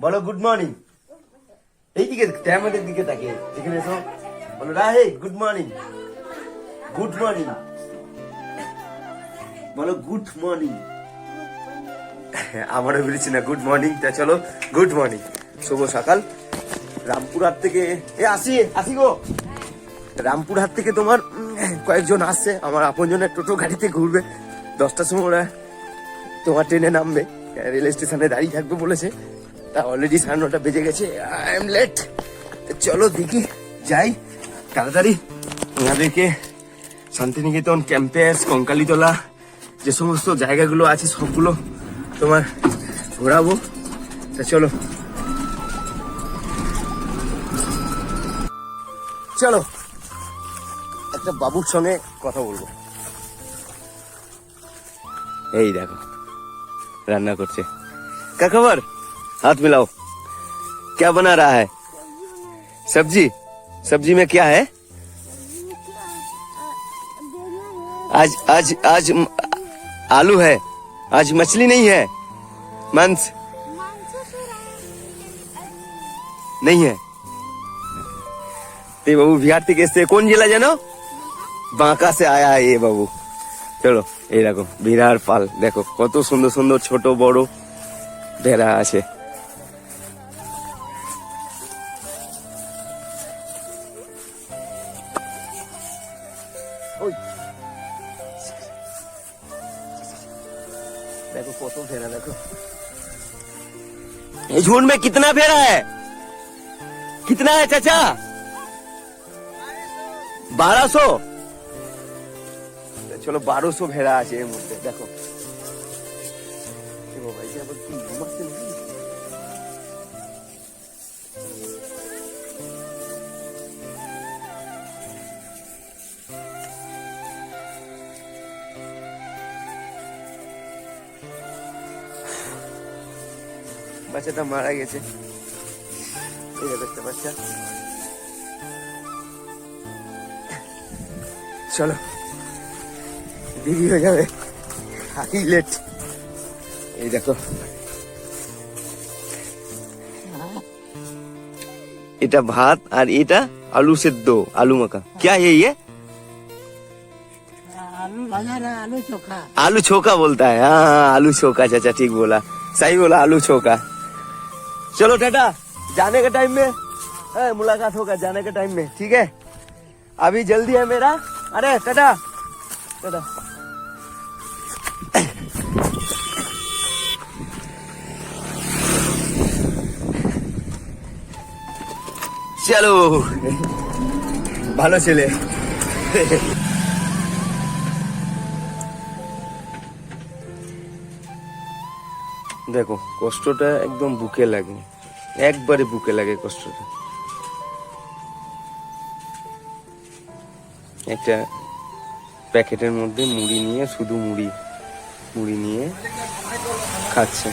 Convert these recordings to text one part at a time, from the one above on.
বলো good morning এইদিকে, ক্যামেরার দিকে তাকে এখানে এসো। বলো, রাহে গুড মর্নিং গুড মর্নিং বলো গুড মর্নিং আমারও বলেছি না গুড মর্নিং তা চলো গুড মর্নিং শুভ সকাল। রামপুরহাট থেকে, এ, আসি আসি গো। রামপুরহাট থেকে তোমার কয়েকজন আসছে। আমার আপনজনের টোটো গাড়িতে ঘুরবে। দশটার সময় ওরা তোমার ট্রেনে নামবে। রেল স্টেশনে দাঁড়িয়ে থাকবে বলেছে। তা অলরেডি সাড়ে নটা বেজে গেছে। আই এম লেট চলো দেখি, যাই। তাড়াতাড়ি ওনাদেরকে শান্তিনিকেতন, ক্যাম্পাস, কঙ্কালীতলা যে সমস্ত জায়গাগুলো আছে, সবগুলো তোমার ঘোরাবো। তা চলো। চলো। একটা বাবুর সঙ্গে কথা বলব। এই দেখো। রান্না করছে क्या खबर हाथ मिलाओ क्या बना रहा है सब्जी सब्जी में क्या है आज आज आज म- आलू है आज मछली नहीं है मांस नहीं है ते बाबू बिहार থেকে এসছে কোন জেলা জানো বাঁকা সে আয়া है ये বাবু চলো এই দেখো বিরার পাল দেখো কত সুন্দর সুন্দর ছোট বড় ভেড়া আছে ওই। দেখো কত ভেড়া দেখো ये झुंड में कितना भेड़ा है कितना है चाचा बारह सौ চলো বারোশো ভেড়া আছে এর মধ্যে দেখো? বাচ্চাটা মারা গেছে। বাচ্চা চলো। দেরি হয়ে যাবে থাকি লেট এই দেখো এটা ভাত আর এটা আলু সেদ্ধ আলু মাখা क्या है ये आलू भजा ना आलू चोखा आलू छोका बोलता है हाँ हाँ आलू छोका चाचा ठीक बोला सही बोला आलू छोका चलो टाटा जाने के टाइम में ए, मुलाकात होगा जाने के टाइम में ठीक है अभी जल्दी है मेरा अरे टाटा टाटा চলো ভালো ছেলে। দেখো, কষ্টটা একদম বুকে লাগে একবারে বুকে লাগে কষ্টটা। একটা প্যাকেটের মধ্যে মুড়ি নিয়ে, শুধু মুড়ি মুড়ি নিয়ে খাচ্ছে।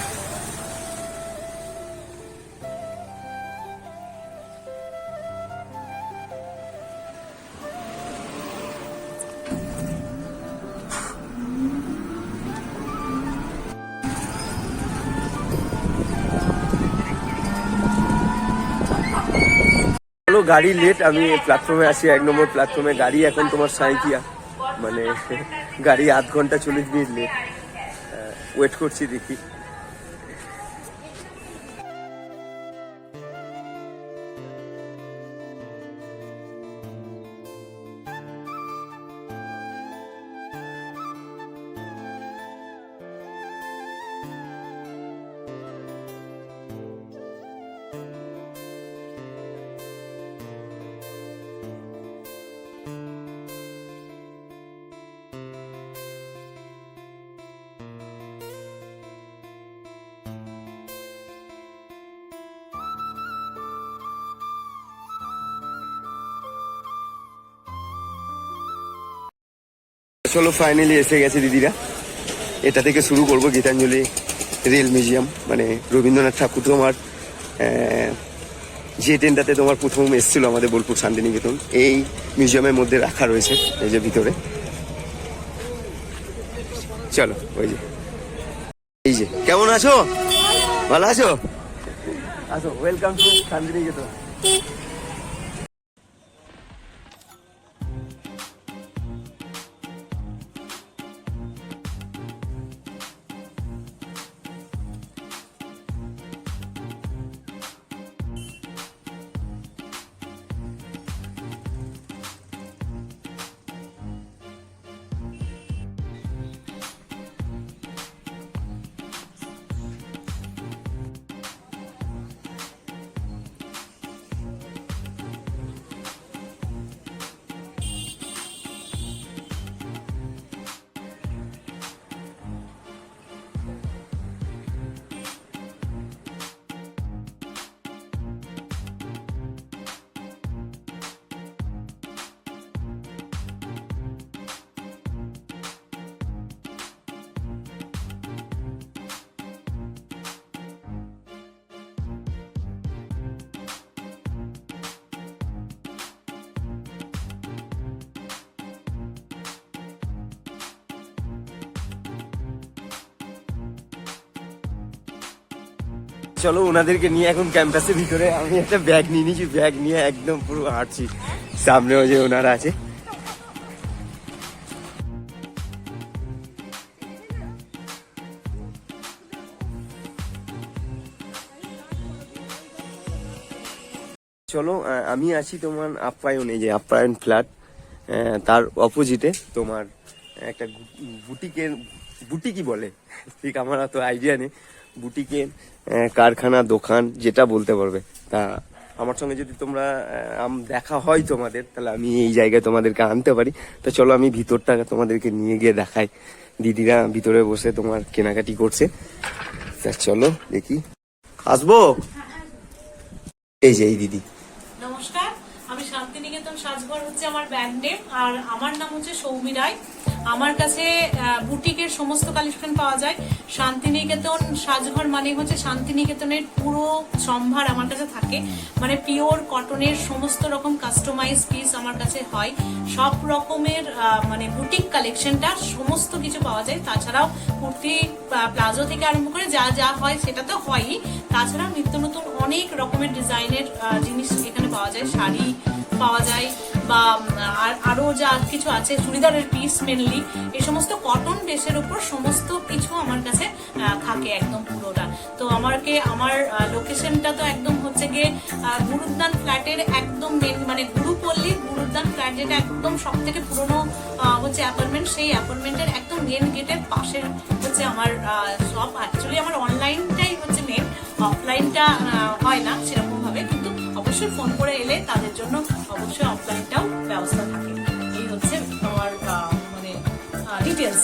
গাড়ি লেট আমি প্ল্যাটফর্মে আছি, এক নম্বর প্ল্যাটফর্মে গাড়ি এখন তোমার সাঁইকিয়া মানে গাড়ি আধ ঘণ্টা চল্লিশ মিনিট লেট ওয়েট করছি দেখি। চলো ফাইনালি এসে গেছে দিদিরা। এটা থেকে শুরু করব গীতাঞ্জলি, রেল মিউজিয়াম মানে রবীন্দ্রনাথ ঠাকুর তোমার যে ট্রেনটাতে তোমার প্রথম এসেছিল আমাদের বোলপুর শান্তিনিকেতন, এই মিউজিয়ামের মধ্যে রাখা রয়েছে, এই যে ভিতরে। চলো, ওই যে। এই যে, কেমন আছো? ভালো আছো? আসো ওয়েলকাম টু শান্তিনিকেতন। চলো ওনাদেরকে নিয়ে এখন ক্যাম্পাসের ভিতরে আমি একটা ব্যাগ নিয়ে নিয়েছি ব্যাগ নিয়ে একদম পুরো হাঁটছি। সামনেও যে ওনারা আছে। চলো আমি আছি তোমার আপ্যায়নে, যে আপ্যায়ন ফ্ল্যাট তার অপোজিটে তোমার একটা বুটিকের বুটিকি বলে? ঠিক আমার তো আইডিয়া নেই। বুটিকের কারখানা, দোকান, যেটা বলতে পারবে। তা আমার সঙ্গে যদি তোমরা দেখা হয় তোমাদের, তাহলে আমি এই জায়গায় তোমাদেরকে আনতে পারি। তো চলো আমি ভিতরটা তোমাদেরকে নিয়ে গিয়ে দেখাই। দিদিরা ভিতরে বসে তোমার কেনাকাটি করছে। তা চলো দেখি। আসব? এই যে, এই দিদি। নমস্কার, আমি শান্তিনিকেতন সাজঘর হচ্ছে আমার ব্যান্ড নেম, আর আমার নাম হচ্ছে সৌমি রায়। আমার কাছে বুটিকের সমস্ত কালেকশন পাওয়া যায়। শান্তিনিকেতন, সাজঘর মানে হচ্ছে শান্তিনিকেতনের পুরো সম্ভার আমার কাছে থাকে। মানে পিওর কটনের সমস্ত রকম কাস্টমাইজ পিস আমার কাছে হয়। সব রকমের মানে বুটিক কালেকশনটা সমস্ত কিছু পাওয়া যায়। তাছাড়াও কুর্তি প্লাজো থেকে আরম্ভ করে যা যা হয় সেটা তো হয়ই। তাছাড়া নিত্য নতুন অনেক রকমের ডিজাইনের জিনিস এখানে পাওয়া যায়। শাড়ি পাওয়া যায়। বা উম, আর আরও যা কিছু আছে চুড়িদারের পিস মেনলি এই সমস্ত কটন বেসের উপর সমস্ত কিছু আমার কাছে থাকে একদম পুরোটা। তো আমাকে আমার লোকেশনটা তো একদম হচ্ছে গিয়ে আহ, গুরুদ্দান ফ্ল্যাটের একদম মেন মানে গুরুপল্লী গুরুদ্দান ফ্ল্যাট যেটা একদম সব থেকে পুরনো হচ্ছে অ্যাপার্টমেন্ট সেই অ্যাপার্টমেন্টের একদম মেন গেটের পাশের হচ্ছে আমার শপ অ্যাকচুয়ালি আমার অনলাইনটাই হচ্ছে মেন অফলাইনটা হয় না সেরকম অবশ্যই ফোন করে এলে তাদের জন্য অবশ্যই অফলাইনটাও ব্যবস্থা থাকে। এই হচ্ছে আমার মানে ডিটেলস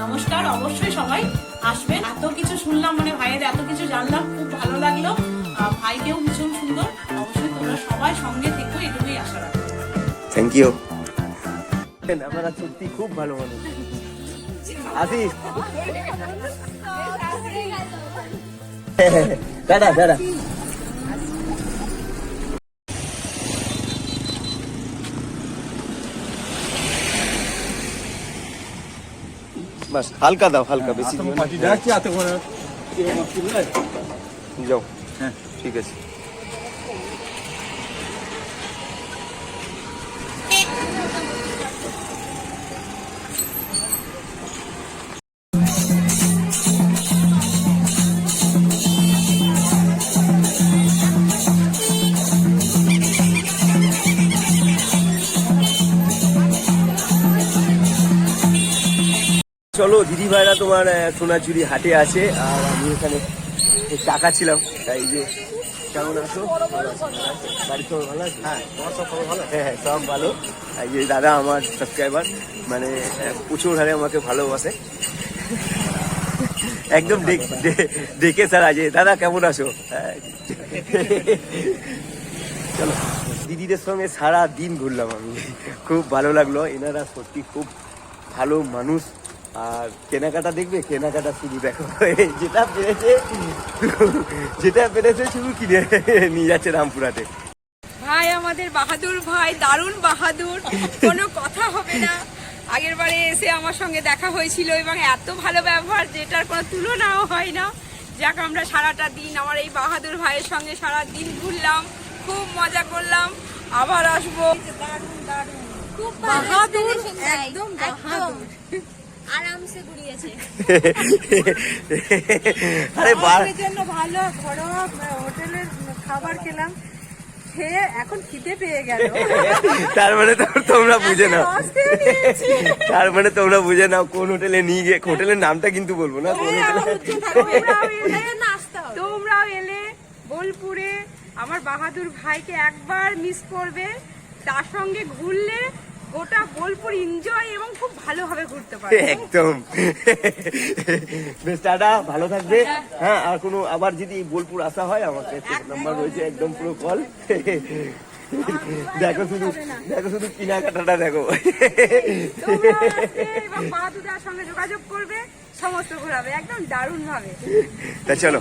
নমস্কার অবশ্যই সবাই আসবেন। এত কিছু শুনলাম মানে ভাইয়ের এত কিছু জানলাম খুব ভালো লাগল। ভাইকেও ভীষণ সুন্দর। অবশ্যই তোমরা সবাই সঙ্গে থেকো এটুকুই আশা রাখি থ্যাংক ইউ আপনারা সত্যি খুব ভালো মানুষ। আসিস দাদা দাদা। বাস হালকা দাও হালকা বেশি যাও। হ্যাঁ। ঠিক আছে। ভাইরা তোমার সোনাঝুরি হাটে আছে আর আমি এখানে টাকা ছিলাম তাই যে কেমন আছো? বাড়ির ভালো হ্যাঁ তোমার সব খবর ভালো? হ্যাঁ হ্যাঁ সব ভালো। এই যে দাদা আমার সাবস্ক্রাইবার মানে প্রচুর হারে আমাকে ভালোবাসে। একদম ডেকে স্যার আজ দাদা কেমন আছো? হ্যাঁ। চলো দিদিদের সঙ্গে সারা দিন ঘুরলাম আমি। খুব ভালো লাগল এনারা সত্যি খুব ভালো মানুষ। আর কেনাকাটা দেখবে? কেনাকাটা শুধু দেখো। যেটা পেরেছে যেটা পেরেছে শুধু কিনে নিয়ে যাচ্ছে রামপুরাতে ভাই আমাদের বাহাদুর ভাই দারুণ বাহাদুর। কোনো কথা হবে না। আগের বারে এসে আমার সঙ্গে দেখা হয়েছিল এবং এত ভালো ব্যবহার যেটার কোনো তুলনাও হয় না। যাক আমরা সারাটা দিন আমার এই বাহাদুর ভাইয়ের সঙ্গে সারা দিন ঘুরলাম খুব মজা করলাম। আবার আসব। দারুণ দারুণ খুব বাহাদুর, একদম একদম। আরামসে ঘুরিয়েছে। আরে জন্য ভালো ঘরোয়া হোটেলের খাবার খেলাম। খেয়ে এখন খিদে পেয়ে গেল। তার মানে তোমরা বুঝে নাও। তার মানে তোমরা বুঝে নাও কোন হোটেলে নিয়ে গিয়ে হোটেলের নামটা কিন্তু বলব না কোন তোমরাও এলে বোলপুরে আমার বাহাদুর ভাইকে একবার মিস করবে তার সঙ্গে ঘুরলে গোটা বোলপুর এনজয় এবং খুব ভালোভাবে ঘুরতে পারবে একদম। বেশ টাটা ভালো থাকবে। হ্যাঁ আর কোনো আবার যদি বোলপুর আসা হয় আমাকে নাম্বার রয়েছে একদম পুরো কল দেখো শুধু দেখো শুধু কেনাকাটাটা দেখো। আসবে সঙ্গে যোগাযোগ করবে সমস্ত ঘোরাবে একদম দারুণ ভাবে তা চলো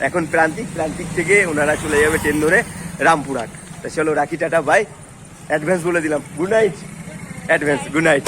এখন প্রান্তিক প্রান্তিক থেকে ওনারা চলে যাবে ট্রেন ধরে রামপুরহাট। তা চলো রাখি টাটা বাই অ্যাডভান্স বলে দিলাম। Good night advance good night